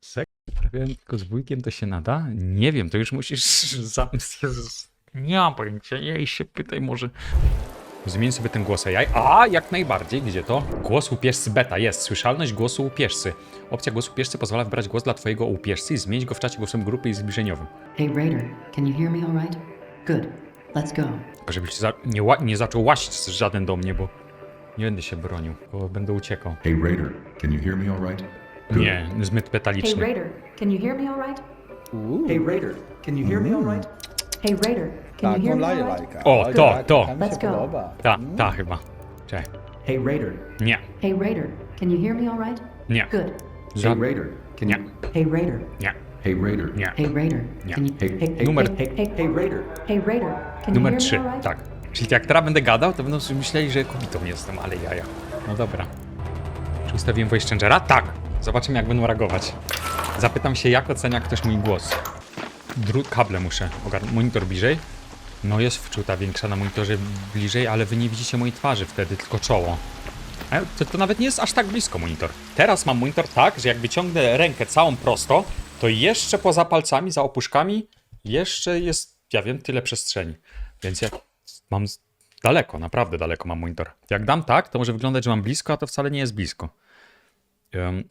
Sek uprawiałem tylko z wujkiem, to się nada? Nie wiem, to już musisz zamysł. Jezus. Nie mam pojęcia, jej się pytaj może. Zmień sobie ten głos AI. A, jak najbardziej. Gdzie to? Głos łupieżcy beta. Jest. Słyszalność głosu łupieżcy. Opcja głos łupieżcy pozwala wybrać głos dla twojego łupieżcy i zmienić go w czacie głosem grupy i zbliżeniowym. Hey Raider, can you hear me all right? Good. Let's go. Tylko żebyś za, nie, nie zaczął łazić żaden do mnie, bo nie będę się bronił, bo będę uciekał. Hey Raider, can you hear me all right? Good. Nie, zbyt Hey petaliczny. Raider, can you hear me all right? Hey Raider, can you hear me all right? Hey Raider, can you Taką hear me all right? lajlajka. O, to, tak, to. taka mi się Let's go. podoba. Ta, ta chyba. Czekaj. Hey Raider, Nie, Hey Raider, can you hear me all right? nie. Good. Za, Hey Raider, can nie, you? Hey Raider, nie, Hey Raider, nie. hey Raider, Nie. can you Hey, hey, hey, Numer- hey, hey, hey Raider, hey Raider, can you Numer hear 3, me all right? tak. Czyli jak teraz będę gadał, to będą sobie myśleli, że kobietą jestem, ale jaja. No dobra. Czy ustawiłem voice changera? Tak. Zobaczymy, jak będą reagować. Zapytam się, jak ocenia ktoś mój głos. Drut, kable muszę ogarnąć. Monitor bliżej. No jest wczuta większa na monitorze bliżej, ale wy nie widzicie mojej twarzy wtedy, tylko czoło. To, to nawet nie jest aż tak blisko monitor. Teraz mam monitor tak, że jak wyciągnę rękę całą prosto, to jeszcze poza palcami, za opuszkami, jeszcze jest, ja wiem, tyle przestrzeni. Więc jak mam daleko, naprawdę daleko mam monitor. Jak dam tak, to może wyglądać, że mam blisko, a to wcale nie jest blisko.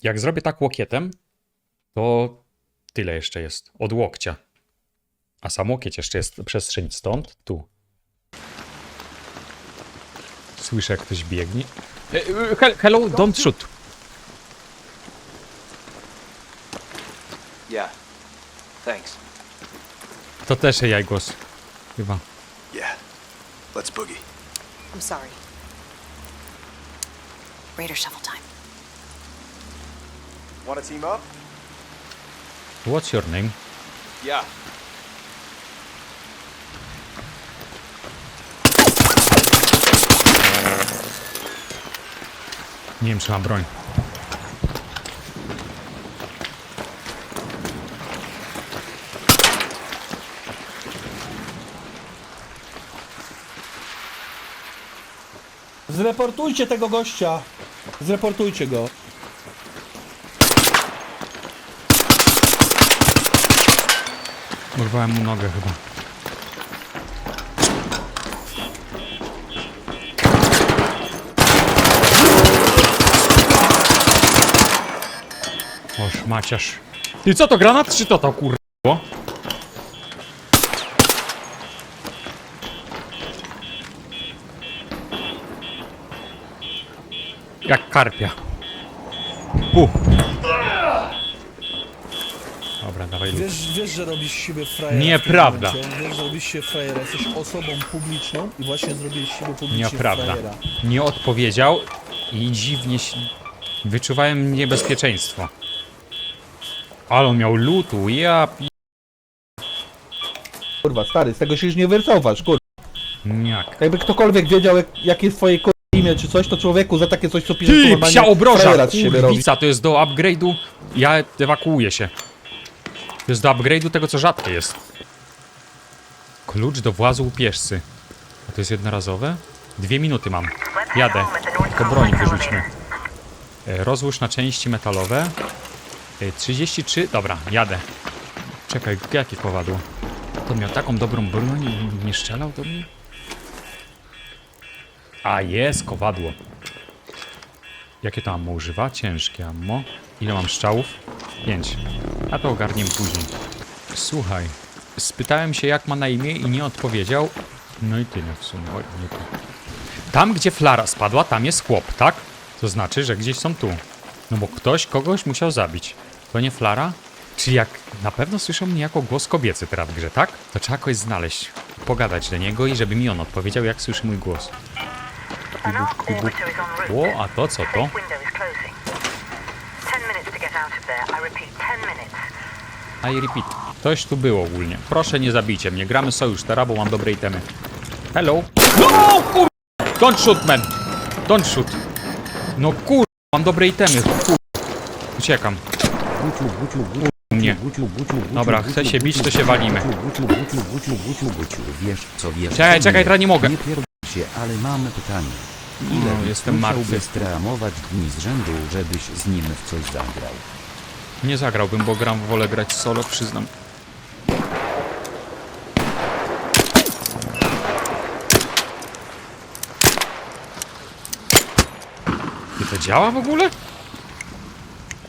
Jak zrobię tak łokietem, to tyle jeszcze jest. Od łokcia. A sam łokieć jeszcze jest przestrzeń stąd, tu. Słyszę, jak ktoś biegnie. E, e, he- Hello, don't shoot. Yeah. Thanks. To też AI głos. Chyba. Yeah. Let's boogie. I'm sorry. Raider shuffle time. Want to team up? What's your name? Yeah. Nie wiem, czy mam broń. Zreportujcie tego gościa. Zreportujcie go. Urwałem mu nogę chyba. Oż maciasz. Ty co to granat czy to to kurwa? Jak karpia. Pu. Dawaj. Wiesz, wiesz, że robisz siebie frajera. Nieprawda. w tym momencie. Wiesz, że robisz się frajera. Jesteś osobą publiczną i właśnie zrobiłeś siebie publicznie Nieprawda. frajera. Nie odpowiedział i dziwnie się... Wyczuwałem niebezpieczeństwo. Ale on miał lutu, ja pi... Kurwa, stary, z tego się już nie wycofasz, kurwa. Jak? Jakby ktokolwiek wiedział, jak, jakie jest twoje kurwa imię czy coś, to człowieku za takie coś, co pisze, Ty, normalnie psia obroża! frajera z siebie robi. Kurwica, to jest do upgrade'u... Ja ewakuuję się. Jest do upgrade'u tego, co rzadkie jest. Klucz do włazu łupieżcy. A to jest jednorazowe? Dwie minuty mam. Jadę. Tylko broń wyrzućmy. E, Rozłóż na części metalowe. E, 33... Dobra, jadę. Czekaj, jakie kowadło? To miał taką dobrą broń i nie strzelał do mnie? A jest kowadło. Jakie to ammo używa? Ciężkie ammo. Ile mam strzałów? Pięć. A to ogarniem później. Słuchaj, spytałem się jak ma na imię i nie odpowiedział. No i tyle w sumie. Oj, nie tu. Tam, gdzie flara spadła, tam jest chłop, tak? To znaczy, że gdzieś są tu. No bo ktoś kogoś musiał zabić. To nie flara? Czy jak na pewno słyszą mnie jako głos kobiecy teraz w grze, tak? To trzeba kogoś znaleźć, pogadać do niego i żeby mi on odpowiedział, jak słyszy mój głos. En route. O, a to co to? safe window is closing. Ten minutes to get out of there. I repeat. Ktoś tu był ogólnie. Proszę nie zabijcie mnie. Gramy sojusz teraz, bo mam dobre itemy. Hello. No kur... Don't shoot, man. Don't shoot. No kur... Mam dobre itemy. Kur... Uciekam. Nie. Dobra, chce się bić, to się walimy. Wiesz co wiesz? Czekaj, czekaj, teraz nie mogę. Nie się, ale mam pytanie. Ile No, jestem martwy. streamować dni z rzędu, żebyś z nim w coś zagrał? Nie zagrałbym, bo gram, wolę grać solo, przyznam. I to działa w ogóle?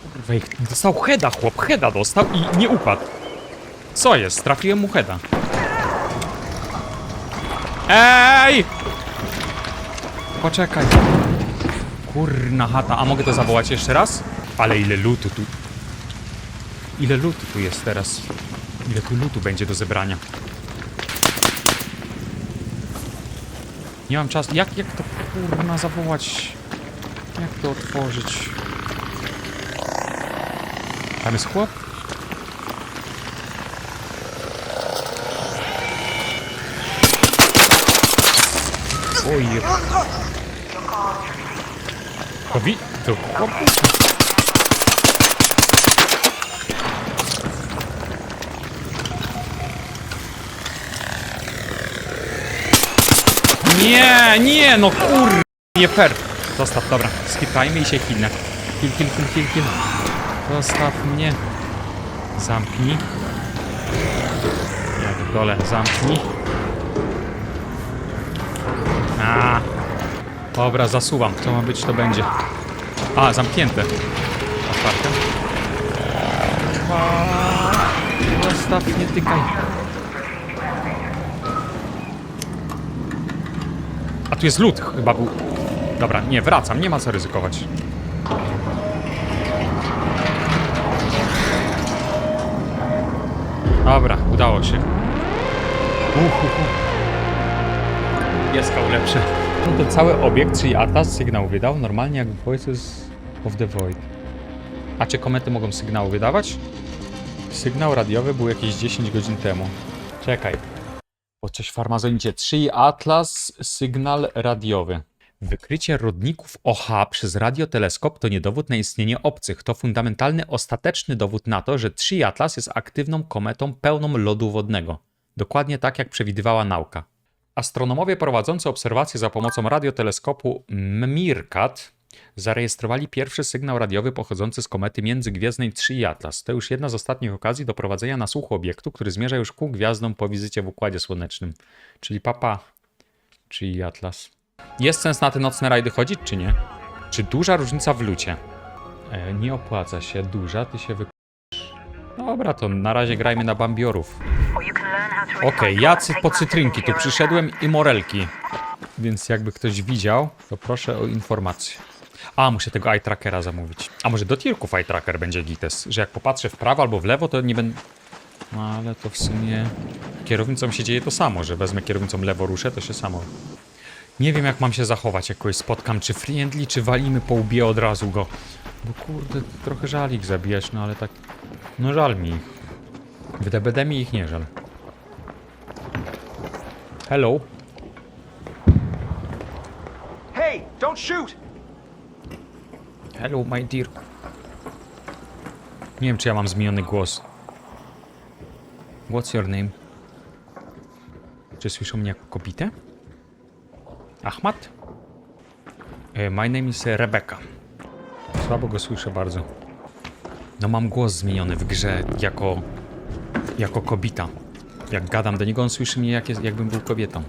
Kurwa, dostał heada, chłop, heada dostał i nie upadł. Co jest? Trafiłem mu heada. Ej! Poczekaj. Kurna chata, a mogę to zawołać jeszcze raz? Ale ile lutu tu... Ile lutu tu jest teraz? Ile tu lutu będzie do zebrania? Nie mam czasu. Jak, jak to kurna zawołać? Jak to otworzyć? Tam jest chłop? Oj. To wi... To chłop? Nie, nie, no kur... Nie fair. Zostaw, dobra. Skipajmy i się hilnę. Hil, hil, hil, hil, hil. Zostaw mnie. Zamknij. Ja w dole, zamknij. A. Dobra, zasuwam. Co ma być, to będzie. A, zamknięte. Otwarte. Zostaw, nie tykaj. Tu jest lód, chyba był. Dobra, nie, wracam, nie ma co ryzykować. Dobra, udało się. Uhuhu. Pieskał lepszy. No to cały obiekt, czyli Atlas, sygnał wydał, normalnie jak Voices of the Void. A czy komety mogą sygnał wydawać? Sygnał radiowy był jakieś 10 godzin temu. Czekaj. Coś farmazonicie. 3 Atlas, sygnał radiowy. Wykrycie rodników OH przez radioteleskop to nie dowód na istnienie obcych. To fundamentalny, ostateczny dowód na to, że 3 Atlas jest aktywną kometą pełną lodu wodnego. Dokładnie tak, jak przewidywała nauka. Astronomowie prowadzący obserwacje za pomocą radioteleskopu MIRCAT zarejestrowali pierwszy sygnał radiowy pochodzący z komety międzygwiezdnej 3 Atlas. To już jedna z ostatnich okazji do prowadzenia na słuch obiektu, który zmierza już ku gwiazdom po wizycie w Układzie Słonecznym. Czyli papa 3 Atlas. Jest sens na te nocne rajdy chodzić, czy nie? Czy duża różnica w lucie? E, nie opłaca się. Duża, ty się wy... Dobra, to na razie grajmy na bambiorów. Okej, recycle ja po cytrynki tu przyszedłem i morelki. Więc jakby ktoś widział, to proszę o informację. A, muszę tego eye trackera zamówić. A może do tirków eye tracker będzie gites, że jak popatrzę w prawo albo w lewo, to nie będę... No ale to w sumie... Kierownicą się dzieje to samo, że wezmę kierownicą lewo, ruszę, to się samo... Nie wiem jak mam się zachować, jak kogoś spotkam, czy friendly, czy walimy po łbie od razu go. Bo kurde, trochę żal ich zabijać, no ale tak... No żal mi ich. W DBD mi ich nie żal. Hello. Hey, don't shoot! Hello, my dear. Nie wiem, czy ja mam zmieniony głos. What's your name? Czy słyszą mnie jako kobietę? Ahmad? E, My name is Rebecca. Słabo go słyszę bardzo. No mam głos zmieniony w grze jako... jako kobieta. Jak gadam do niego, on słyszy mnie jak jest, jakbym był kobietą.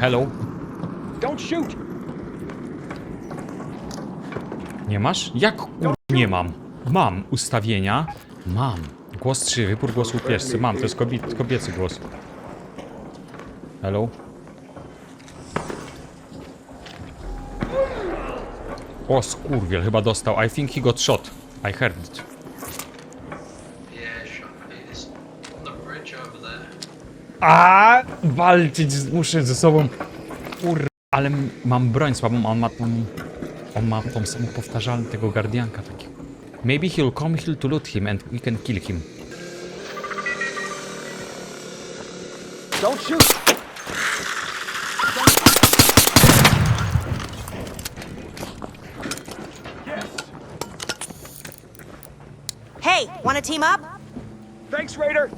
Hello? Don't shoot! Nie masz? Jak kur... nie mam? Mam ustawienia. Mam. Głos 3, wybór głosu pieszcy. Mam, to jest kobie... kobiecy głos. Hello? O skurwiel, chyba dostał. I think he got shot. I heard it. A walczyć muszę ze sobą. Kur... Ale mam broń słabą, on ma tą... On ma tą samą powtarzalną tego gardianka takiego. Maybe he'll come here to loot him and we can kill him. Don't shoot! Hey, wanna team up? Thanks, Raider!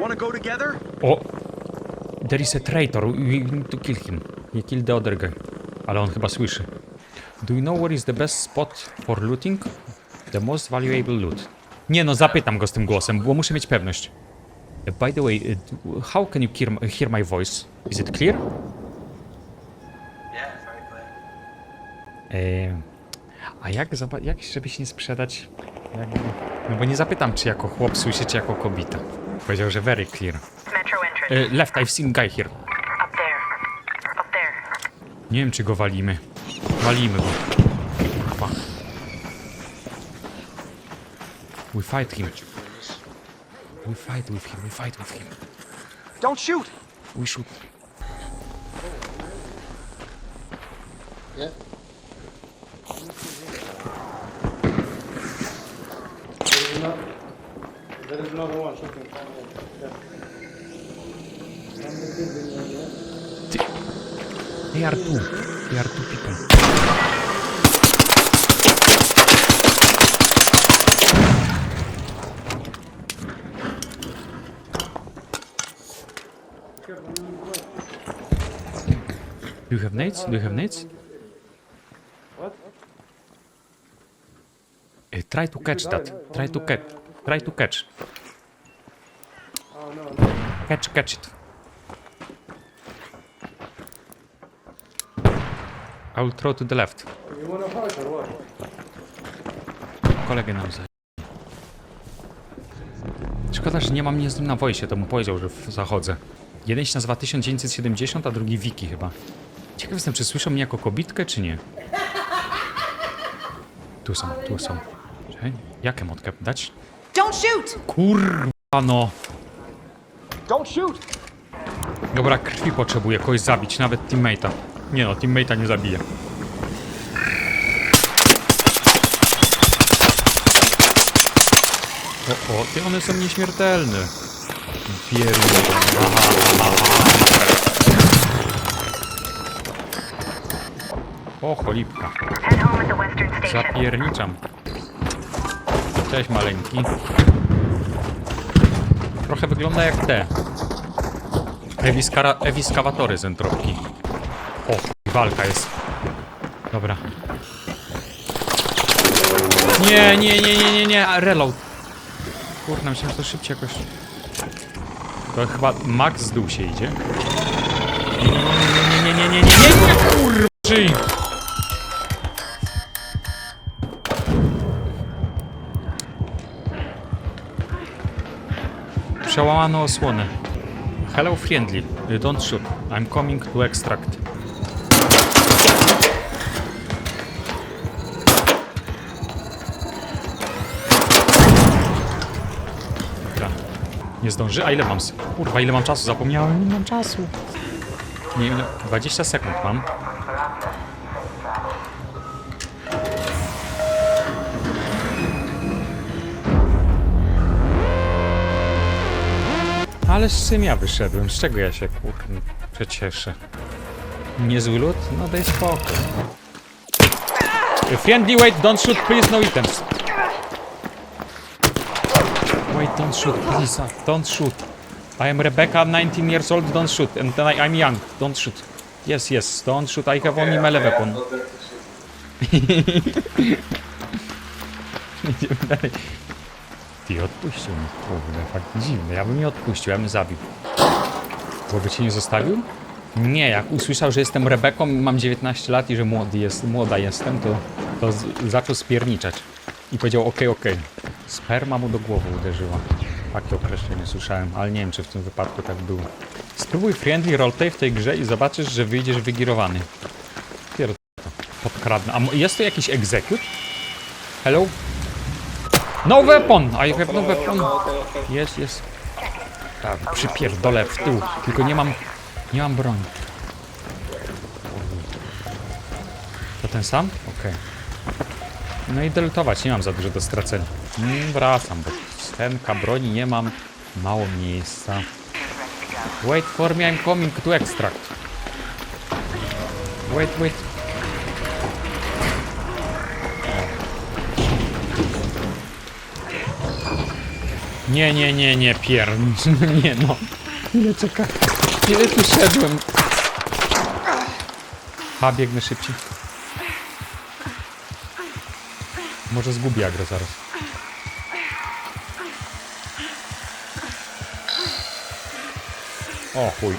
Wanna go together? O! There is a traitor. We need to kill him. He killed the other guy. Ale on chyba słyszy. Do you know where is the best spot for looting? The most valuable loot. Nie no, zapytam go z tym głosem, bo muszę mieć pewność. Uh, By the way, uh, how can you hear, my voice? Is it clear? E, a jak, jak, żeby się nie sprzedać? Jak, no bo nie zapytam, czy jako chłop słyszy, czy jako kobieta. Powiedział, że very clear. E, left, I've seen guy here. Up there. Up there. Nie wiem, czy go walimy. Walimy go. We fight him. We fight with him, we fight with him. Don't shoot! We shoot. Ty- They are two. They are two people. Do you have nades? Do you have nades? What? try to catch that. Try to catch. Try to catch. Catch, catch it. I will throw to the left. Kolegę nam za... Szkoda, że nie mam mnie z nim na wojsie, to mu powiedział, że w- zachodzę. Jeden się nazywa 1970, a drugi Wiki chyba. Ciekaw jestem, czy słyszą mnie jako kobitkę, czy nie. Tu są, tu są. Czekaj, jakie motkę dać? Don't shoot! Kurwa no! Don't shoot! Dobra, krwi potrzebuję kogoś zabić, nawet teammate'a. Nie no, teammate'a nie zabiję. O, o, ty one są nieśmiertelne. Pierdolę. O, cholipka. Zapierniczam. Cześć maleńki. Trochę wygląda jak te. Ewiskara, ewiskawatory z entropki. O, walka jest. Dobra. Nie, nie, nie, nie, nie, nie, a reload. Kurna, myślałem, że to szybciej jakoś... To chyba max z dół się idzie. Nie, nie, nie, nie, nie, nie, nie, nie, nie, kurwa. Przełamano osłonę. Hello friendly, don't shoot. I'm coming to extract. Nie zdąży? A ile mam? Kurwa, ile mam czasu? Zapomniałem, nie mam czasu. Nie, ile? 20 sekund mam. Ale z czym ja wyszedłem? Z czego ja się kurwa przecieszę? Niezły lód? No daj spokój. Friendly wait, don't shoot please, no items. Wait, don't shoot please, uh, don't shoot. I am Rebecca, 19 years old, don't shoot. And then I, I'm young, don't shoot. Yes, yes, don't shoot, I have only melee weapon. Idziemy dalej. Ty odpuścił mnie, kurde, fakt dziwne. Ja bym nie odpuścił, ja bym zabił. Bo cię nie zostawił? Nie, jak usłyszał, że jestem Rebeką, mam 19 lat i że młody jest, młoda jestem, to, to zaczął spierniczać. I powiedział okej, okej. Sperma mu do głowy uderzyła. Takie określenie słyszałem, ale nie wiem, czy w tym wypadku tak było. Spróbuj friendly roleplay w tej grze i zobaczysz, że wyjdziesz wygirowany. Pierdolę to. Podkradnę. A jest tu jakiś execute? Hello? No weapon! I have no weapon. Jest, jest. Tak, przypierdolę w tył. Tylko nie mam... Nie mam broni. To ten sam? Okej. No i deletować, nie mam za dużo do stracenia. Mm, wracam, bo stenka broni nie mam. Mało miejsca. Wait for me, I'm coming to extract. Wait, wait. Nie, nie, nie, nie, pier... Nie no. Ile czeka? Ile tu szedłem? Ha, biegnę szybciej. Może zgubi agro zaraz. O chuj.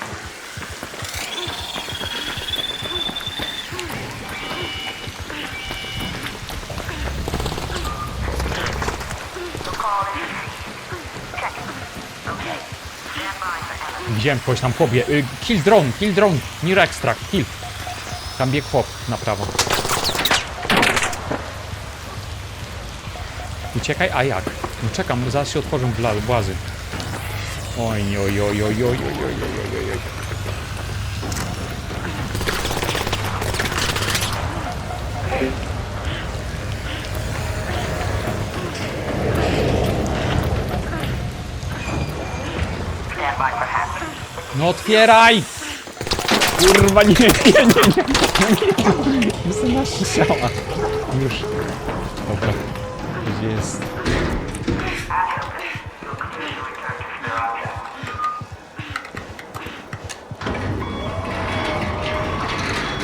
Widziałem kogoś tam chłopie. Y, kill drone, kill drone. Nir extract, kill. Tam biegł chłop na prawo. Uciekaj, a jak? No czekam, zaraz się otworzą bla- włazy. Oj, oj, oj, oj, oj, oj, oj, oj, oj. No otwieraj! Kurwa, nie, nie, nie, nie, nie, nie. Jestem na?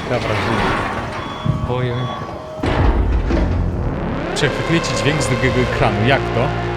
Dobra. Oj, oj. Przechwytujecie dźwięk z drugiego ekranu. Jak to?